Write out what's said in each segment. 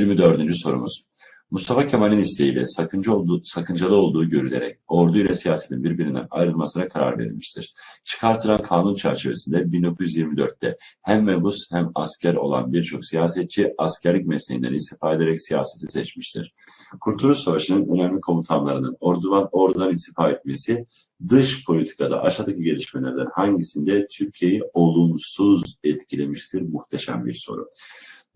24. sorumuz. Mustafa Kemal'in isteğiyle sakınca olduğu, sakıncalı olduğu görülerek ordu ile siyasetin birbirinden ayrılmasına karar verilmiştir. Çıkartılan kanun çerçevesinde 1924'te hem mebus hem asker olan birçok siyasetçi askerlik mesleğinden istifa ederek siyaseti seçmiştir. Kurtuluş Savaşı'nın önemli komutanlarının ordudan, istifa etmesi dış politikada aşağıdaki gelişmelerden hangisinde Türkiye'yi olumsuz etkilemiştir? Muhteşem bir soru.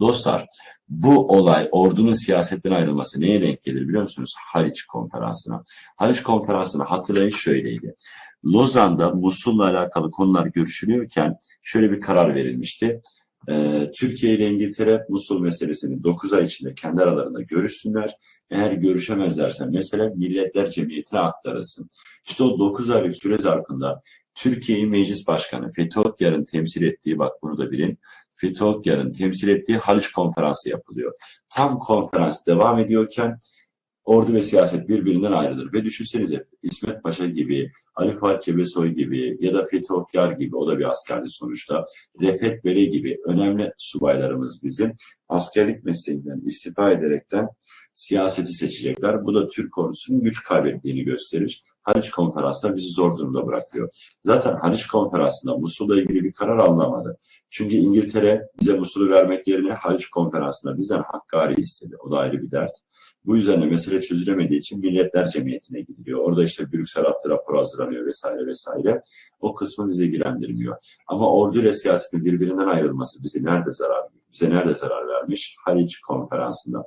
Dostlar, bu olay ordunun siyasetten ayrılması neye denk gelir biliyor musunuz? Haliç konferansına. Haliç konferansını hatırlayın şöyleydi. Lozan'da Musul'la alakalı konular görüşülüyorken şöyle bir karar verilmişti. Ee, Türkiye ile İngiltere Musul meselesini 9 ay içinde kendi aralarında görüşsünler. Eğer görüşemezlerse mesele Milletler Cemiyeti'ne aktarılsın. İşte o 9 aylık süre zarfında Türkiye'yi meclis başkanı Fethi Okyar'ın temsil ettiği, bak bunu da bilin, Fethi Okyar'ın temsil ettiği Haliç Konferansı yapılıyor. Tam konferans devam ediyorken ordu ve siyaset birbirinden ayrılır. Ve düşünsenize İsmet Paşa gibi, Ali Fuat Cebesoy gibi ya da Fethi Okyar gibi, o da bir askerdi sonuçta, Refet Bele gibi önemli subaylarımız bizim askerlik mesleğinden istifa ederekten siyaseti seçecekler. Bu da Türk ordusunun güç kaybettiğini gösterir. Haliç Konferansı'nda bizi zor durumda bırakıyor. Zaten Haliç Konferansı'nda Musul'la ilgili bir karar alınamadı. Çünkü İngiltere bize Musul'u vermek yerine Haliç Konferansı'nda bizden Hakkari istedi. O da ayrı bir dert. Bu yüzden de mesele çözülemediği için Milletler Cemiyeti'ne gidiliyor. Orada işte Brüksel hattı raporu hazırlanıyor vesaire vesaire. O kısmı bizi ilgilendirmiyor. Ama ordu ile siyasetin birbirinden ayrılması bize nerede zarar bize nerede zarar vermiş? Haliç Konferansı'nda.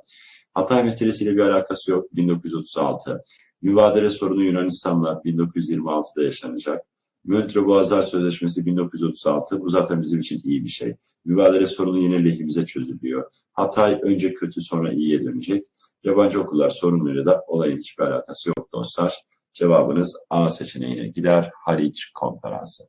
Hatay meselesiyle bir alakası yok. 1936. Mübadele sorunu Yunanistan'la 1926'da yaşanacak. Montreux Boğazlar Sözleşmesi 1936. Bu zaten bizim için iyi bir şey. Mübadele sorunu yine lehimize çözülüyor. Hatay önce kötü sonra iyiye dönecek. Yabancı okullar sorunuyla da olayın hiçbir alakası yok dostlar. Cevabınız A seçeneğine gider. Haliç Konferansı.